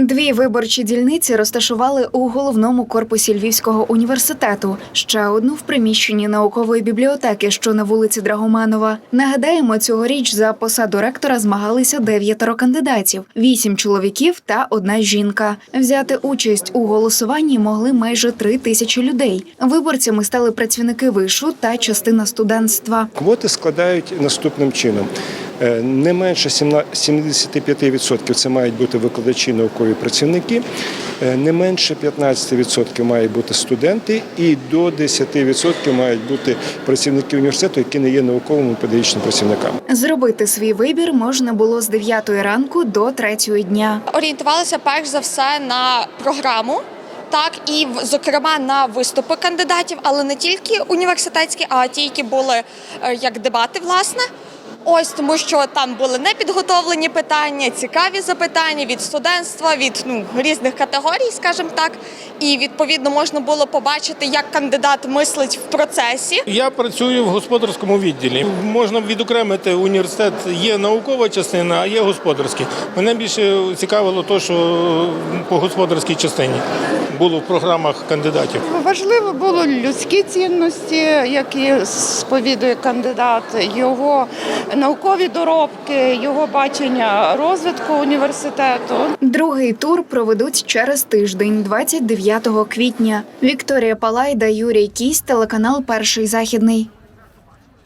Дві виборчі дільниці розташували у головному корпусі Львівського університету. Ще одну в приміщенні наукової бібліотеки, що на вулиці Драгоманова. Нагадаємо, цьогоріч за посаду ректора змагалися дев'ятеро кандидатів: вісім чоловіків та одна жінка. Взяти участь у голосуванні могли майже три тисячі людей. Виборцями стали працівники вишу та частина студентства. Квоти складають наступним чином. Е, Не менше 17 75% це мають бути викладачі, наукові працівники, е, не менше 15% мають бути студенти, і до 10% мають бути працівники університету, які не є науковими педагогічними працівниками. Зробити свій вибір можна було з 9 ранку до 3 дня. орієнтувалися перш за все на програму. Так, і в- зокрема на виступи кандидатів, але не тільки університетські, а ті, які були е, як дебати, власне. Ось тому, що там були непідготовлені питання, цікаві запитання від студентства, від ну різних категорій, скажімо так. І відповідно можна було побачити, як кандидат мислить в процесі. Я працюю в господарському відділі. Можна відокремити університет. Є наукова частина, а є господарська. Мене більше цікавило те, що по господарській частині було в програмах кандидатів. Важливо було людські цінності, які сповідує кандидат, його наукові доробки, його бачення розвитку університету. Другий тур проведуть через тиждень, 29 квітня. Вікторія Палайда, Юрій Кісь, телеканал Перший західний.